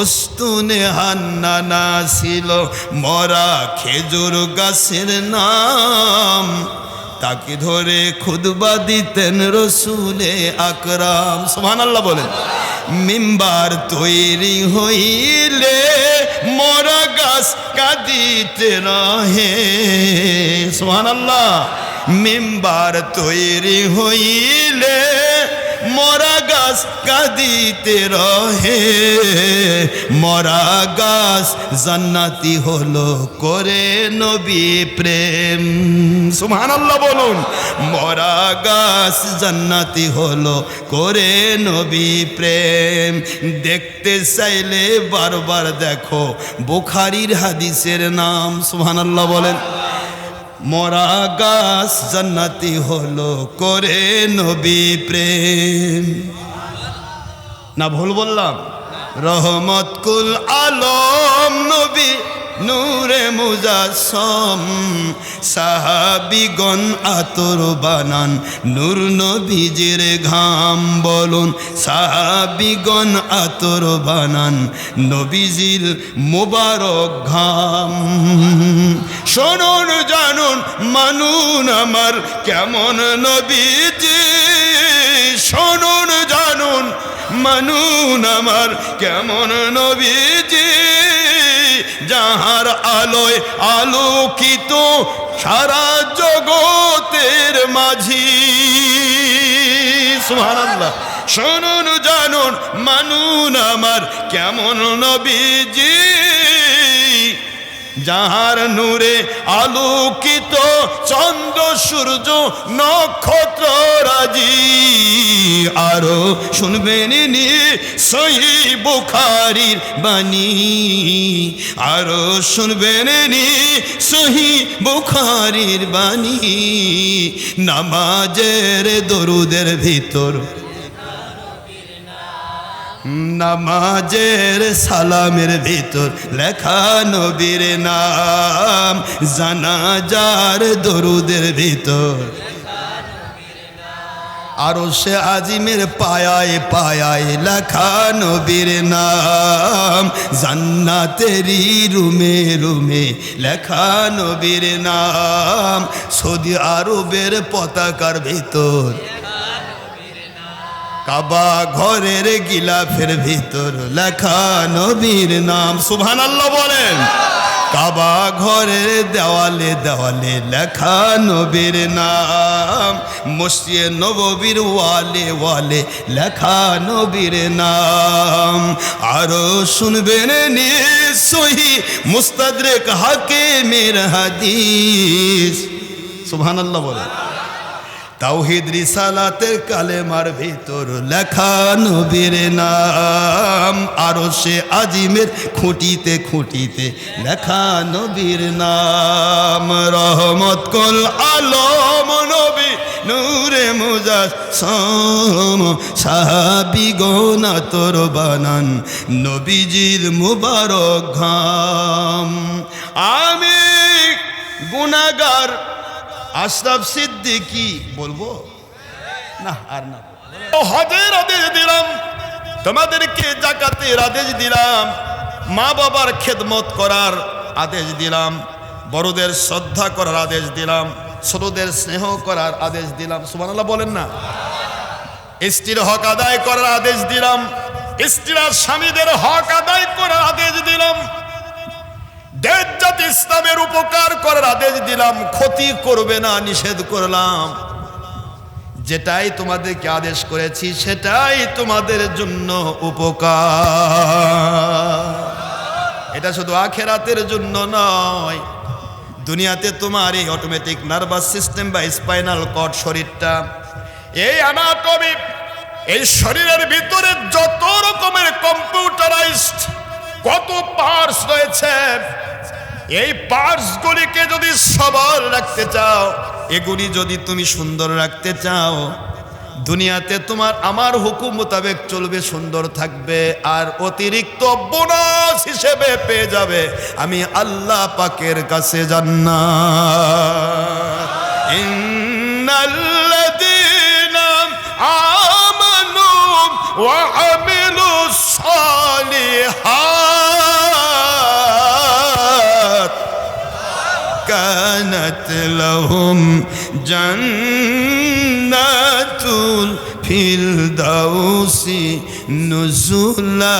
উস্তুনে হান্নানা ছিল, মরা খেজুর গাছের নাম। তাকে ধরে খুদবা দিতেন রসুলে আকরাম। সোহান আল্লাহ বলেন, মিম্বার তৈরি হইলে মরা গাছ কাঁদিতে রহে সোহান আল্লাহ মিম্বার তৈরি হইলে মরা গাছ কাঁদিতে রহে, মরা গাছ জান্নাতি হলো করে নবী প্রেম। আল্লাহ বলুন, মরা গাছ জান্নাতি হলো করে নবী প্রেম। দেখতে চাইলে বারবার দেখো বুখারির হাদিসের নাম সুহান বলেন। মরা গাছ জান্নাতি হলো করে নবী প্রেম। না ভুল বললাম। রহমত কুল আলম নবী। নূরে মুজাসম, সাহাবিগণ আতর বানান, নূর নবীজের ঘাম বলুন, সাহাবিগণ আতর বানান, নবীজির মোবারক ঘাম। শোনুন, জানুন, মানুন আমার কেমন নবীজি? শোনুন, জানুন, মানুন আমার কেমন নবীজি? যাহার আলোয় আলোকিত সারা জগতের মাঝি। সুবহানাল্লাহ। শুনুন জানুন মানুন আমার কেমন নবীজি। যাহার নূরে আলোকিত চন্দ্র, সূর্য, নক্ষত্র রাজি। আরও শুনবেন নি সহি বুখারির বাণী। আরও শুনবেন নি সহি বুখারির বাণী। নামাজের দরুদের ভিতর নামাজের সালামের ভিতর লেখা নবীর নাম, জানাজার দরুদের ভিতর। আরও সে আজিমের পায়ায় পায়ায় লেখা নবীর নাম জান্নাতেরি রুমে রুমে লেখা নবীর নাম, সৌদি আরবের পতাকার ভিতর। কাবা ঘরের গিলাফের ভিতর লেখা নবীর নাম। সুবহান আল্লাহ বলেন। কাবা ঘরের দেওয়ালে দেওয়ালে লেখা নবীর নাম। মসজিদ নববীর ওয়ালে ওয়ালে লেখা নবীর নাম। আরও শুনবেন নিশ্চয়ই মুস্তাদরেক হাকে মের হাদিস। সুবহান আল্লাহ বলেন। তাওহিদ রিসালাতের কালেমার ভিতর লেখা নবীর নাম। আরও সে আজিমের খুঁটিতে খুঁটিতে লেখা নবীর নাম। রহমত কল আলম নবী, নূরে মুজাস সম সাহাবি গোনা তোর বানান নবীজির মুবারক ঘাম। আমি গুনাগার আশরাফ সিদ্দিকি, বলব? না, আর না। হজের আদেশ দিলাম, তোমাদেরকে জাকাতের আদেশ দিলাম, মা বাবার খেদমত করার আদেশ দিলাম, বড়দের শ্রদ্ধা করার আদেশ দিলাম, ছোটদের স্নেহ করার আদেশ দিলাম। সুবহানাল্লাহ বলেন না। স্ত্রীর হক আদায় করার আদেশ দিলাম, স্ত্রীরা স্বামীদের হক আদায় করার আদেশ দিলাম। দেশ ইসলামের উপকার করার আদেশ দিলাম, ক্ষতি করবে না, নিষেধ করলাম। যেটাই তোমাদেরকে আদেশ করেছি, সেটাই তোমাদের জন্য উপকার। এটা শুধু আখেরাতের জন্য নয়, দুনিয়াতে তোমার এই অটোমেটিক নার্ভাস সিস্টেম বা স্পাইনাল কর্ড শরীরটা, এই অ্যানাটমি এই শরীরের ভিতরে যত রকমের কম্পিউটারাইজড কত পার্টস রয়েছে এই পার্টসগুলিকে যদি সবল রাখতে চাও, এগুলি যদি তুমি সুন্দর রাখতে চাও, দুনিয়াতে তোমার, আমার হুকুম মোতাবেক চলবে, সুন্দর থাকবে, আর অতিরিক্ত বোনাস হিসেবে পেয়ে যাবে। আমি আল্লাহ পাকের কাছে ইন্নাল্লাযীনা আমানু ওয়া আমিলুস সালিহাত। وكانت لهم جنات الفردوس نزلا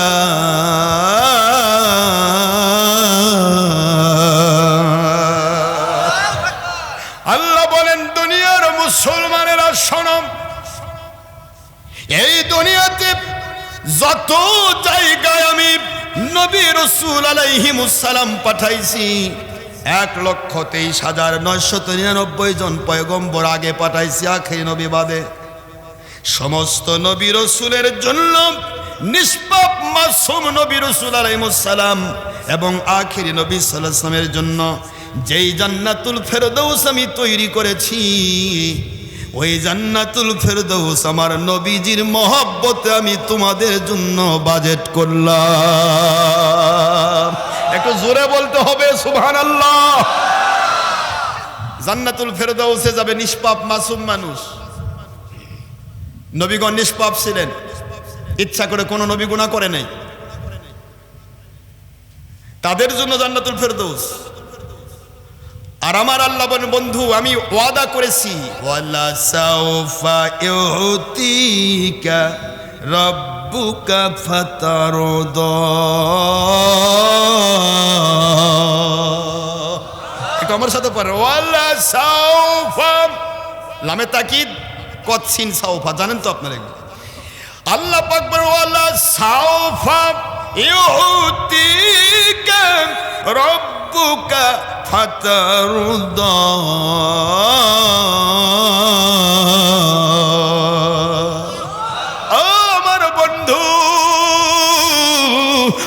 আল্লাহ বলেন দুনিয়ার মুসলমানেরা শোনম এই দুনিয়াতে যত জায়গায় আমি নবী রসুল আলাইহিমুসালাম পাঠাইছি এক লক্ষ তেইশ হাজার নয়শত নিরানব্বই জন পয়গম্বর আগে পাঠাইছি আখেরি নবী সমস্ত নবী রসুলের জন্য নিষ্পাপ মাসুম নবী রসুল আলাইহিমুসালাম এবং আখিরি নবী সাল্লামের জন্য যেই জান্নাতুল ফেরদৌস আমি তৈরি করেছি, ওই জান্নাতুল ফেরদৌস আমার নবীজির মহব্বতে আমি তোমাদের জন্য বাজেট করলাম। একটু জোরে বলতে হবে সুবহান আল্লাহ জান্নাতুল ফেরদৌসে যাবে নিষ্পাপ মাসুম মানুষ। নবীগণ নিষ্পাপ ছিলেন। ইচ্ছা করে কোনো নবী গুণা করে নাই। তাদের জন্য জান্নাতুল ফেরদৌস আর আমার আল্লাহ বলেন, বন্ধু, আমি ওয়াদা করেছি, ওয়ালা সাউফা ইউতিকা ফাতারদা একটু আমার সাথে পারে ওয়ালা সাউফা। লামে তাকিদ কচ্ছিন সাউফা, জানেন তো আপনারা এগুলো? আল্লাহ পাক ওয়ালা সাউফা ইউতিকা রব্বুকা ফাতারদা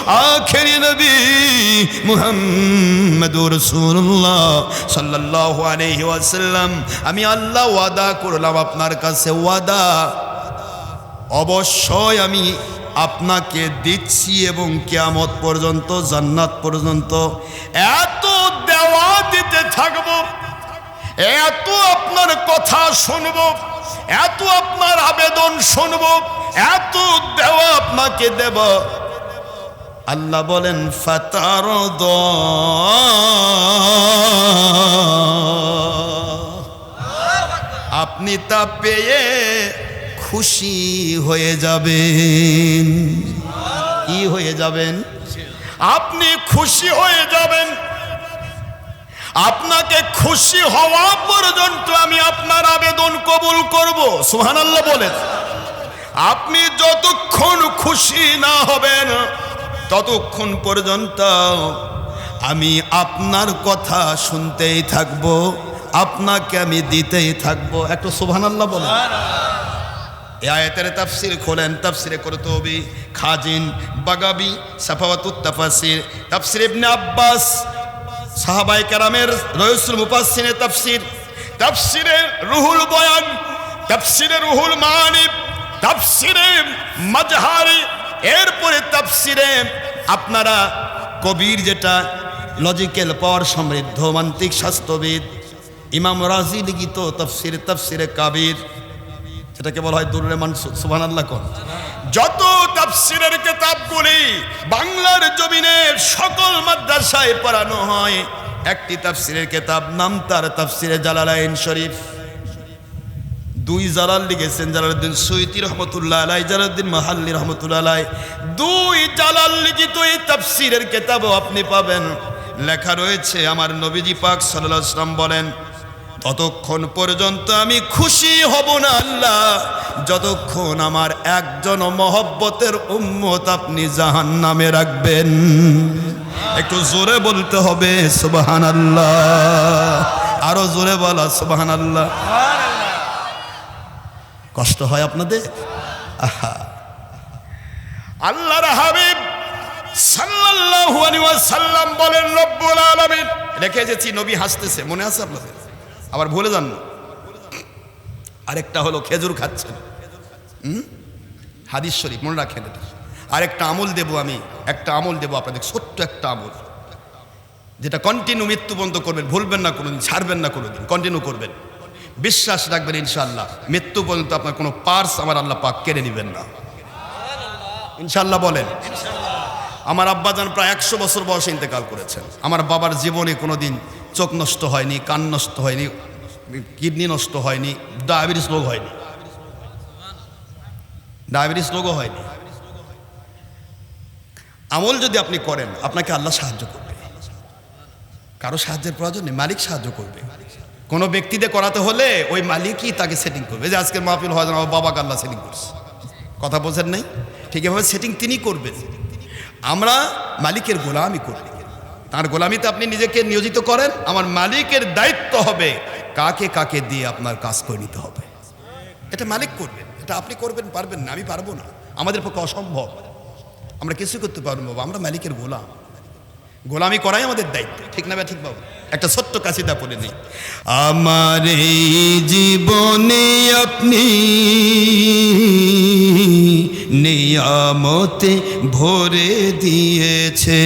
আখেরি নবী মুহাম্মদুর রাসূলুল্লাহ সাল্লাল্লাহু আলাইহি ওয়াসাল্লাম। আমি আল্লাহ ওয়াদা করলাম আপনার কাছে ওয়াদা। অবশ্যই আমি আপনাকে দিচ্ছি এবং কিয়ামত পর্যন্ত, জান্নাত পর্যন্ত এত দেওয়া দিতে থাকব, এত আপনার কথা শুনব, এত আপনার আবেদন শুনব, এত দেওয়া আপনাকে দেব। আল্লাহ বলেন ফাতার আপনি তা পেয়ে খুশি হয়ে যাবেন। কি হয়ে যাবেন? আপনি খুশি হয়ে যাবেন। আপনাকে খুশি হওয়া পর্যন্ত আমি আপনার আবেদন কবুল করব। সুহান আল্লাহ বলেন। আপনি যতক্ষণ খুশি না হবেন ততক্ষণ পর্যন্ত আমি আপনার কথা শুনতেই থাকব, আপনাকে আমি দিতেই থাকব। একটু সুহান আল্লাহ বলেন। এ আয়াতের তাফসির খোলেন, তাফসিরে করতবি, খাজিন, বাগাবি, সাফাওয়াতুত তাফাসির। তাফসির ইবনে আব্বাস সাহাবাই কারামের রয়সুল মুফাসসিনে তাফসির। তাফসিরে রুহুল বয়ান, তাফসিরে রুহুল মানি তাফসিরে মাজহারি এরপরে তাফসিরে আপনারা কবির যেটা লজিক্যাল পাওয়ার সমৃদ্ধ মান্তিক স্বাস্থ্যবিদ, ইমাম রাজি লিখিত তফসির, তফসিরে কাবির, যেটাকে বলা হয় দুরুরে মান সুবহান আল্লাহ কর। যত তাফসিরের কিতাবগুলি বাংলার জমিনে সকল মাদ্রাসায় পড়ানো হয়, একটি তাফসিরের কিতাব নাম তার তাফসিরে জালালাইন শরীফ। দুই জালাল লিখেছেন জালালউদ্দিন সৈয়দি রহমতুল্লাহ আলাই, জালালউদ্দিন মাহাল্লি রহমতুল্লাহ আলাই। দুই জালাল লিখিত এই তাফসিরের কিতাবও আপনি পাবেন। লেখা রয়েছে, আমার নবীজি পাক ওয়াসাল্লাম বলেন ততক্ষণ পর্যন্ত আমি খুশি হব না আল্লাহ, যতক্ষণ আমার একজন মহব্বতের উম্মত আপনি জাহান নামে রাখবেন। একটু জোরে বলতে হবে সুবাহান আল্লাহ আরও জোরে বলা সুবাহান আল্লাহ কষ্ট হয় আপনাদের? আহা। আল্লাহর হাবিব সাল্লাল্লাহু আলাইহি ওয়াসাল্লাম বলেন, রব্বুল আলামিন। রেখে এসেছি, নবী হাসতেছে, মনে আছে আপনাদের? আবার ভুলে যান না। আরেকটা হলো খেজুর খাচ্ছেন। হাদিস শরীফ, মনে রাখেন এটা। আরেকটা আমল দেব আমি, একটা আমল দেব আপনাদের, ছোট্ট একটা আমল। যেটা কন্টিনিউ মৃত্যু বন্ধ করবেন, ভুলবেন না কোনোদিন, ছাড়বেন না কোনোদিন কন্টিনিউ করবেন। বিশ্বাস রাখবেন ইনশাল্লাহ মৃত্যু পর্যন্ত আপনার কোনো পার্স আমার আল্লাহ পাক কেড়ে নেবেন না। ইনশাল্লাহ বলেন, আমার আব্বাজান প্রায় একশো বছর বয়সে ইন্তেকাল করেছেন। আমার বাবার জীবনে কোনোদিন চোখ নষ্ট হয়নি, কান নষ্ট হয়নি, কিডনি নষ্ট হয়নি, ডায়াবেটিস রোগ হয়নি। ডায়াবেটিস রোগও হয়নি। আমল যদি আপনি করেন, আপনাকে আল্লাহ সাহায্য করবে। কারও সাহায্যের প্রয়োজন নেই, মালিক সাহায্য করবে। কোনো ব্যক্তিতে করাতে হলে ওই মালিকই তাকে সেটিং করবে। যে আজকের মাহফিল হয় না আমার বাবাকে আল্লাহ সেটিং করছে। কথা বোঝেন নাই? ঠিক এভাবে সেটিং তিনি করবেন। আমরা মালিকের গোলামি করব তার গোলামিতে আপনি নিজেকে নিয়োজিত করেন আমার মালিকের দায়িত্ব হবে কাকে কাকে দিয়ে আপনার কাজ করে নিতে হবে। এটা মালিক করবেন এটা আপনি করবেন পারবেন না আমি পারব না। আমাদের পক্ষে অসম্ভব। আমরা কিছু করতে পারব বাবা, আমরা মালিকের গোলাম। গোলামি করাই আমাদের দায়িত্ব। ঠিক না ভাই ঠিক বাবু? একটা ছোট্ট কাশিদা পড়ে নিই। আমার এই জীবনে আপনি নিয়ামতে ভরে দিয়েছে।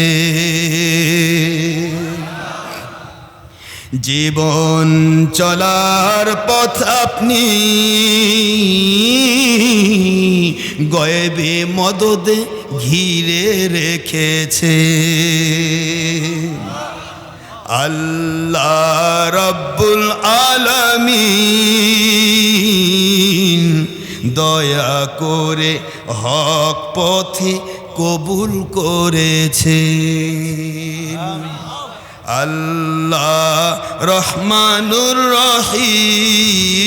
জীবন চলার পথ আপনি গয়েবে মদদে ঘিরে রেখেছে। আল্লাহ রব্বুল আলামিন, দয়া করে হক পথে কবুল করেছে আল্লাহ রহমানুর রহিম,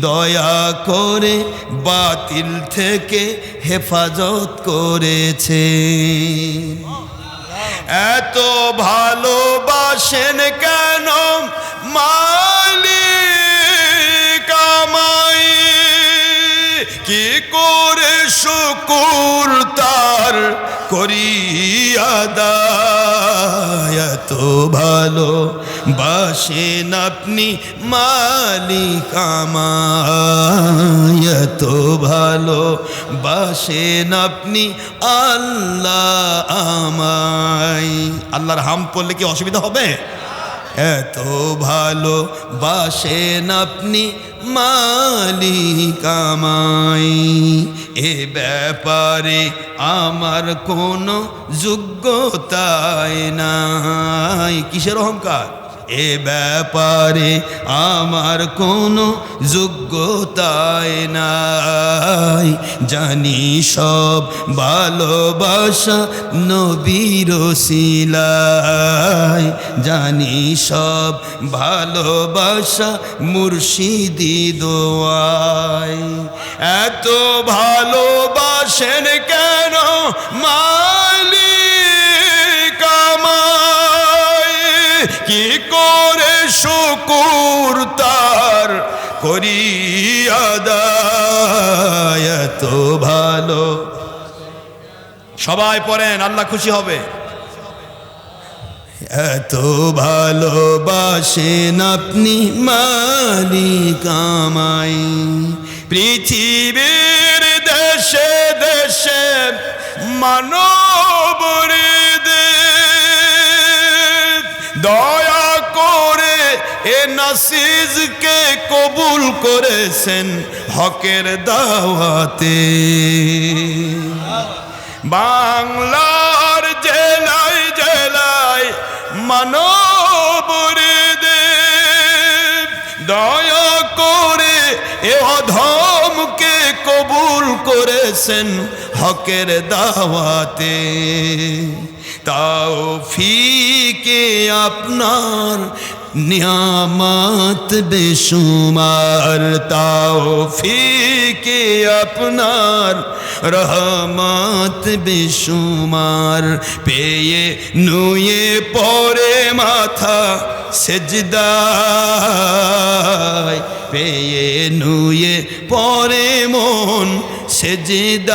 দয়া করে বাতিল থেকে হেফাজত করেছে এত ভালোবাসেন কেন? মালিক আমায় কি করে শুকুর তার করিয়া এত ভালো বাসেন আপনি মালিক আমায় এত ভালো। বাসেন আপনি আল্লাহ আমায়। আল্লাহর হাম পড়লে কি অসুবিধা হবে? এত ভালো। বাসেন আপনি মালিক আমায়। এ ব্যাপারে আমার কোনো যোগ্যতায় নাই। কিসের অহংকার? এ ব্যাপারে আমার কোনো যোগ্যতায় নাই। জানি সব ভালোবাসা নবীর শিলায় জানি সব ভালোবাসা মুর্শিদি দোয়াই এত ভালোবাসেন কেন মালিক কি করে শুকুর তার করিয়া দায় এত ভালো? সবাই পড়েন, আল্লাহ খুশি হবে। এত ভালোবাসেন আপনি মালিক আমায়। পৃথিবীর দেশে দেশে মানব দয়া করে এ নাসিজকে কবুল করেছেন হকের দাওয়াতে। বাংলার জেলায় জেলায় মানবরে দয়া করে এ কবুল করেছেন হকের দাওয়াতে। তাও ফিকে আপনার নিয়ামত বেশুমার। তাও ফিকে আপনার রহমত বেশুমার। পেয়ে নুয়ে পরে মাথা সেজদায়। পেয়ে নুয়ে পরে মন সেজদায়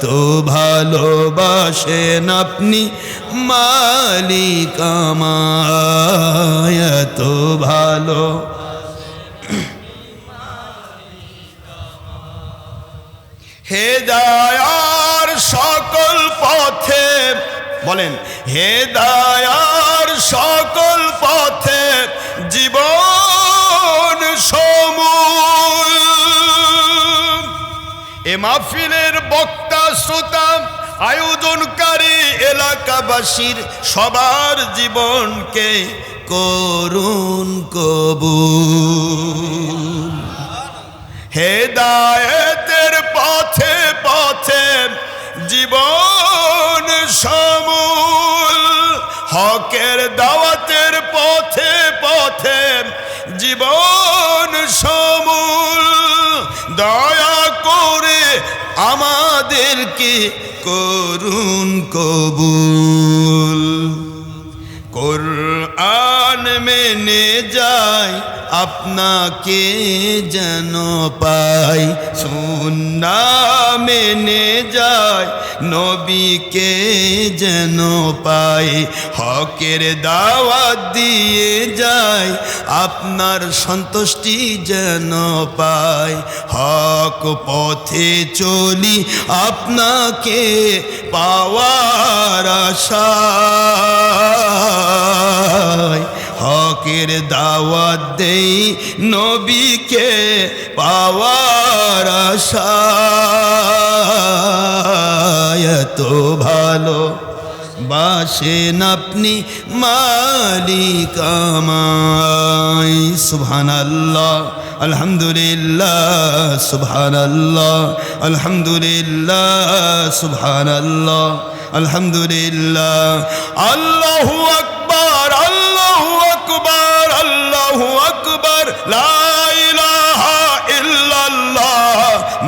তো ভালোবাসেন আপনি মালিক আমায় এত ভালো হেদায়ার সকল পথে, বলেন হেদায়ার সকল পথে এ মাহফিলের বক্তা, শ্রোতা, আয়োজনকারী এলাকাবাসীর সবার জীবনকে করুন কবুল। হেদায়েতের পথে পথে জীবন সমূল, হকের দাওয়াতের পথে পথে জীবন সমূল। দয়া করে আমাদেরকে করুন কবুল। কোরআন মেনে যাই, আপনাকে যেন পাই। সুন্না মেনে যাই, নবীকে যেন পাই। হকের দাওয়াত দিয়ে যাই, আপনার সন্তুষ্টি যেন পাই। হক পথে চলি, আপনাকে পাওয়ার আশায় হকের দাওয়াত দেই নবীকে পাওয়ার আশায় এত ভালো বাসেন আপনি মালিক আমায়। সুবহানাল্লাহ, আলহামদুলিল্লাহ সুবহানাল্লাহ আলহামদুলিল্লাহ সুবহানাল্লাহ, আলহামদুলিল্লাহ। আল্লাহু আকবার।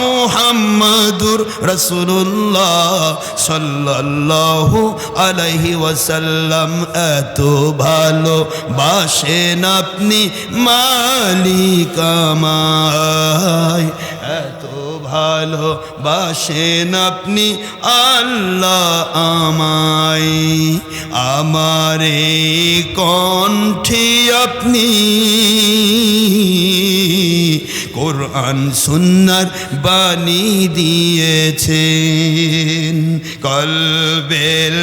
মুহাম্মাদুর রাসূলুল্লাহ সাল্লাল্লাহু আলাইহি ওয়াসাল্লাম, এত ভালো বাসেন আপনি মালিক আমায়। এত ভালো বাসেন আপনি আল্লাহ আমায়। আমারে কণ্ঠে আপনি কোরআন সুন্নার বাণী দিয়েছেন। কলবের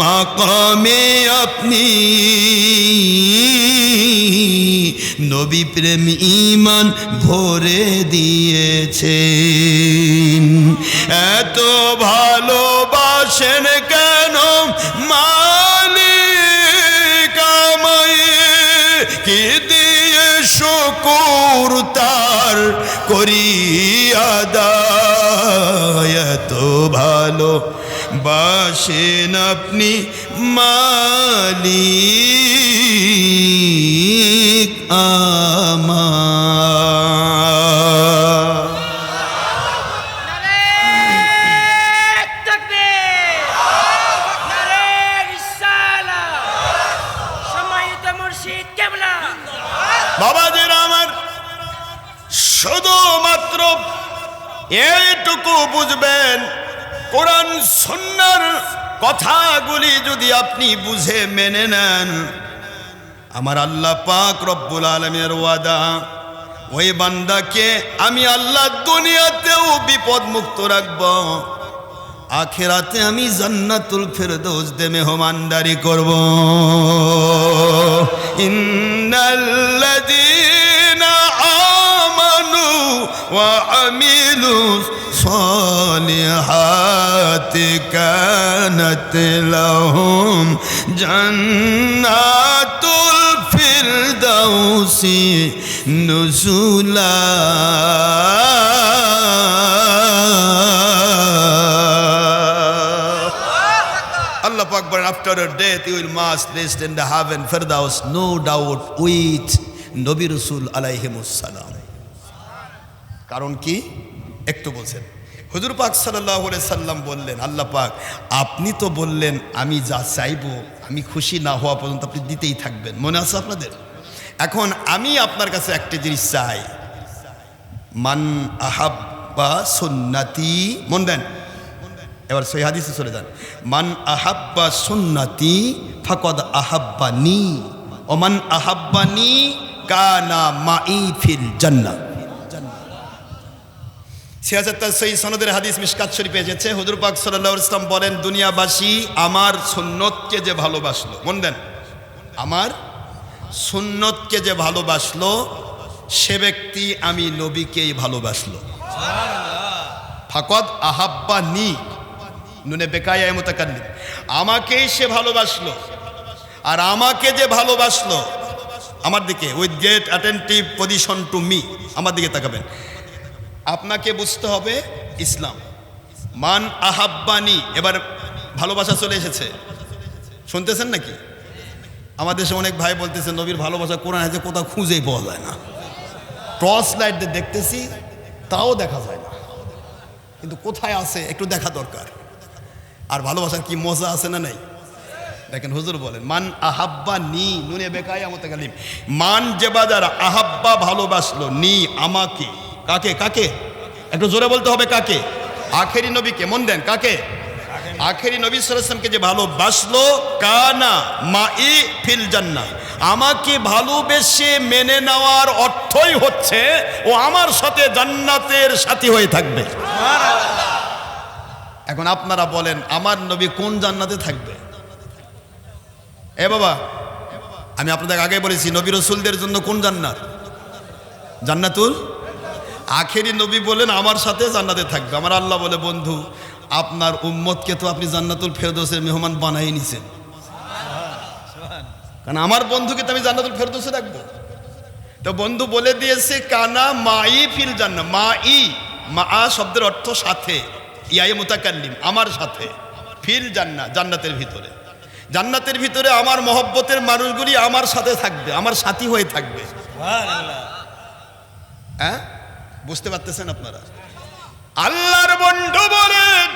মাকামে আপনি নবী প্রেম ইমান ভরে দিয়েছেন। এত ভালোবাসেন কেন মালিক আমায়? কি দিয়ে শুকুর তার করি আদায় তো ভালো বাসেন আপনি মালিক আমার। এইটুকু বুঝবেন, কোরআন সন্ন্যার কথাগুলি যদি আপনি বুঝে মেনে নেন, আমার আল্লাহ পাক রব্বুল আলমের ওয়াদা, ওই বান্দাকে আমি আল্লাহ দুনিয়াতেও বিপদ মুক্ত রাখব, আখেরাতে আমি জান্নাতুল ফেরদৌস দে মেহমানদারি করব। ইন্নাল্লাযীনা آمنوا وعملوا الصالحات كانت لهم جنات الفردوس نزلاً Pak, but after her death, you will mass rest in the heaven, Firdaus, no doubt, with Nabi Rasul alayhi salam. কারণ কি? একটু বলছেন। হুজুর পাক সাল্লাহ সাল্লাম বললেন, আল্লাহ পাক, আপনি তো বললেন, আমি যা চাইব, আমি খুশি না হওয়া পর্যন্ত আপনি দিতেই থাকবেন। মনে আছে আপনাদের? এখন আমি আপনার কাছে একটা জিনিস চাই। মান আহাব্বা সুন্নাতি, মন দেন। এবার সেই হাদিসে চলে যান। মান আহাব্বা সুন্নাতি ফাকদ আহাব্বানি মান আহাব্বানি কানা মাই ফিল জান্নাহ। সিয়াজাত্তার সেই সনদের হাদিস মিশকাত শরীফে এসেছে। হুজুর পাক সাল্লাল্লাহু ইসলাম বলেন, দুনিয়াবাসী আমার সুন্নতকে যে ভালোবাসলো। মন দেন। আমার সুন্নতকে যে ভালোবাসলো, সে ব্যক্তি আমি নবীকেই ভালোবাসলো। ফাকদ আহাব্বা নি। নুনে বেকায়া মোতাকাল্লিম আমাকেই সে ভালোবাসলো। আর আমাকে যে ভালোবাসলো, আমার দিকে with get attentive position to me আমার দিকে তাকাবেন। আপনাকে বুঝতে হবে ইসলাম। মান আহাব্বানি, এবার ভালোবাসা চলে এসেছে। শুনতেছেন নাকি? আমাদের দেশে অনেক ভাই বলতেছে, নবীর ভালোবাসা কোরআন আছে কোথাও খুঁজেই পাওয়া যায় না। টর্চ লাইট দিয়ে দেখতেছি, তাও দেখা যায় না। কিন্তু কোথায় আছে, একটু দেখা দরকার। আর ভালোবাসার কি মজা আছে না নাই? দেখেন হুজুর বলেন, মান আহাব্বা নি নুনে বেকায় আমতে মান যে বাজার আহাব্বা ভালোবাসলো, নি আমাকে। কাকে কাকে? একটু জোরে বলতে হবে কাকে? আখেরি নবী কেমন দেন, কাকে? আখেরি নবী সালামকে যে ভালোবাসলো, কানা মা ই ফিল জান্না আমাকে ভালোবেসে মেনে নেওয়ার অর্থই হচ্ছে, ও আমার সাথে জান্নাতের সাথী হয়ে থাকবে। এখন আপনারা বলেন, আমার নবী কোন জান্নাতে থাকবে? এ বাবা, আমি আপনাদের আগে বলেছি, নবী রসুলদের জন্য কোন জান্নাত? জান্নাতুল আখেরি নবী বলেন আমার সাথে জান্নাতে থাকবে। আমার আল্লাহ বলে বন্ধু আপনার উম্মতকে তো আপনি জান্নাতুল ফেরদোসের মেহমান বানাই নিছেন। কারণ আমার বন্ধুকে তো আমি জান্নাতুল ফেরদোসে রাখব। তো বন্ধু বলে দিয়েছে কানা মাই ফিল জান্না মা ই মা আ শব্দের অর্থ সাথে। ইয়াই মুতাকাল্লিম আমার সাথে। ফিল জান্না জান্নাতের ভিতরে। জান্নাতের ভিতরে আমার মহব্বতের মানুষগুলি আমার সাথে থাকবে আমার সাথী হয়ে থাকবে। হ্যাঁ? বুঝতে পারতেছেন আপনারা? আল্লাহর বন্ধু বলেন,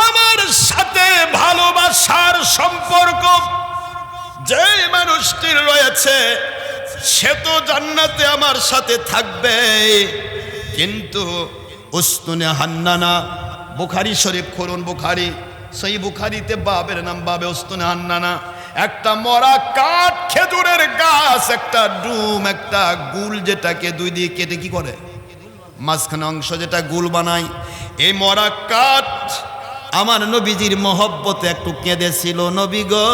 আমার সাথে ভালোবাসার সম্পর্ক যে মানুষটির রয়েছে, সে তো জান্নাতে আমার সাথে থাকবে। কিন্তু উস্তুনে হান্নানা, বুখারি শরীফ খুলুন বুখারি সেই বুখারিতে বাবের নাম বাবে উস্তুনে হান্নানা। একটা মরা কাঠ খেজুরের গাছ, একটা ডুম, একটা গুল যেটাকে দুই দিয়ে কেটে কি করে? মাঝখানে অংশ যেটা গুল বানায়। এই মরা কাঠ আমার নবীজির মহব্বতে একটু কেঁদেছিল, নবী গো,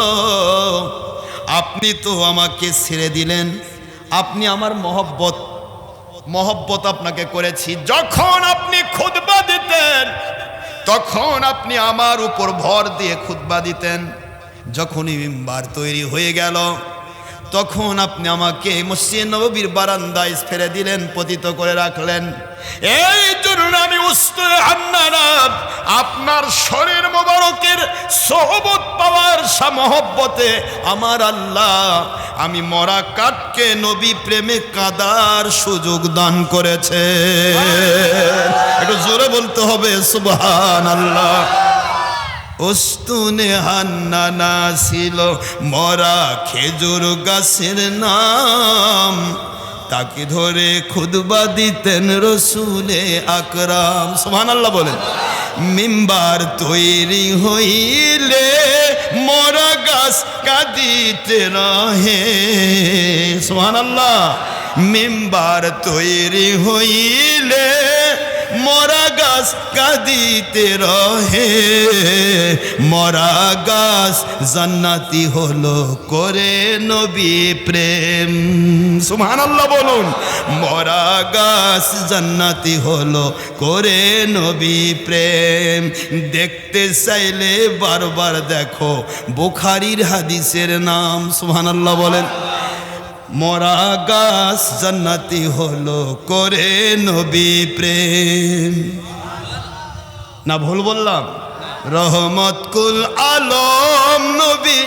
আপনি তো আমাকে ছেড়ে দিলেন। আপনি আমার মহব্বত মহব্বত আপনাকে করেছি। যখন আপনি খুতবা দিতেন, তখন আপনি আমার উপর ভর দিয়ে খুতবা দিতেন। যখনই মিম্বার তৈরি হয়ে গেল তখন আপনি আমাকে মসজিদ নবীর বারান্দায় ফেলে দিলেন, পতিত করে রাখলেন। এই জন্য আমি আপনার শরীর মোবারকের সহবত পাওয়ার সামহব্বতে আমার আল্লাহ, আমি মরা কাঠকে নবী প্রেমে কাদার সুযোগ দান করেছে একটু জোরে বলতে হবে সুবহান আল্লাহ অস্তুনে হান্নানা ছিল মরা খেজুর গাছের নাম। তাকে ধরে খুদবা দিতেন রসুলে আকরাম। সোহান আল্লাহ বলেন, মিম্বার তৈরি হইলে মরা গাছ কাঁদিতে রহে। সোহান আল্লাহ মিম্বার তৈরি হইলে মরা গাছ কাঁদিতে রহে, মরা গাছ জান্নাতি হলো করে নবী প্রেম। সুবহানাল্লাহ বলুন, মরা গাছ জান্নাতি হলো করে নবী প্রেম। দেখতে চাইলে বারবার দেখো বুখারির হাদিসের নাম, সুবহানাল্লাহ বলেন। মরা গাছ জান্নাতি হলো করে নবী প্রেম। না ভুল বললাম? রহমত কুল আলম নবী।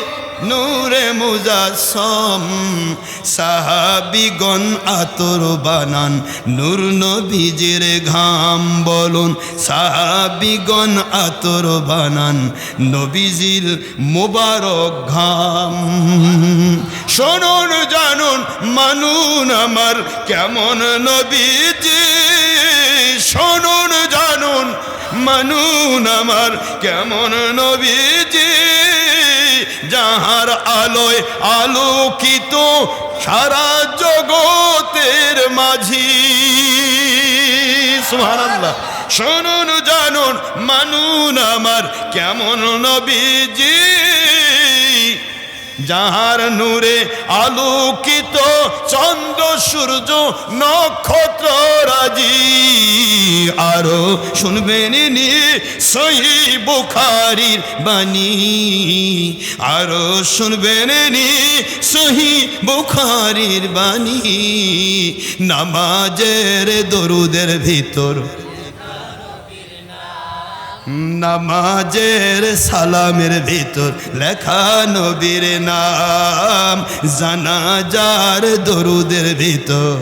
নূরে মুজাসম, সাহাবিগণ আতর বানান। নূর নবীজের ঘাম বলুন, সাহাবিগণ আতর বানান। নবীজির মুবারক ঘাম। শোনুন, জানুন, মানুন আমার কেমন নবীজি। শোনুন, জানুন, মানুন আমার কেমন নবীজি। যাহার আলোয় আলোকিত সারা জগতের মাঝি। সুহানাল্লাহ শুনুন জানুন মানুন আমার কেমন নবীজি। যাহার নূরে আলোকিত চন্দ্র, সূর্য, নক্ষত্র রাজি। আরও শুনবেন নি সহি বুখারির বাণী। আরও শুনবেন নি সহি বুখারির বাণী। নামাজের দরুদের ভিতর নামাজের সালামের ভিতর লেখা নবীর নাম, জানাজার দরুদের ভিতর।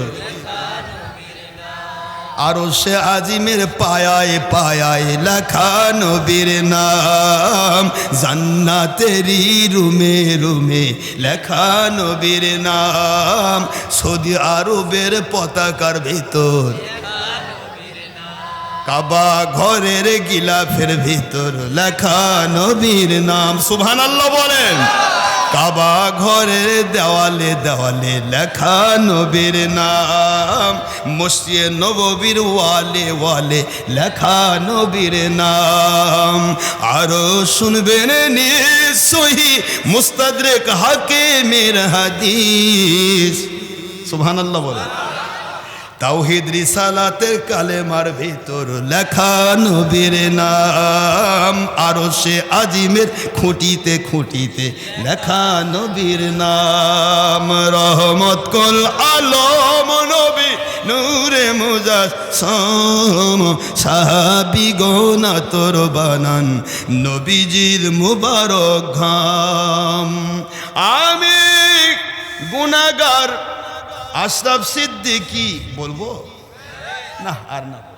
আরও সে আজিমের পায়ায় পায়ায় লেখা নবীর নাম জান্নাতেরি রুমে রুমে লেখা নবীর নাম, সৌদি আরবের পতাকার ভিতর। কাবা ঘরের গিলাফের ভিতর লেখা নবীর নাম। সুবহান আল্লাহ বলেন। কাবা ঘরের দেওয়ালে দেওয়ালে লেখা নবীর নাম। মসজিদ নববীর ওয়ালে ওয়ালে লেখা নবীর নাম। আরও শুনবেন নিশ্চয়ই মুস্তাদরেক হাকে মের হাদিস। সুবহান আল্লাহ বলেন। তাওহিদ রিসালাতের কালেমার ভিতর লেখা নবীর নাম, আরও সে আজিমের খুঁটিতে খুঁটিতে লেখা নবীর নাম। রহমত কল আলম নবী, নূরে মুজাসম, সাহাবি গোনা তোর বানান নবীজির মুবারক ঘাম। আমি গুনাগার আশরাফ সিদ্দিকি বলব? না আর না।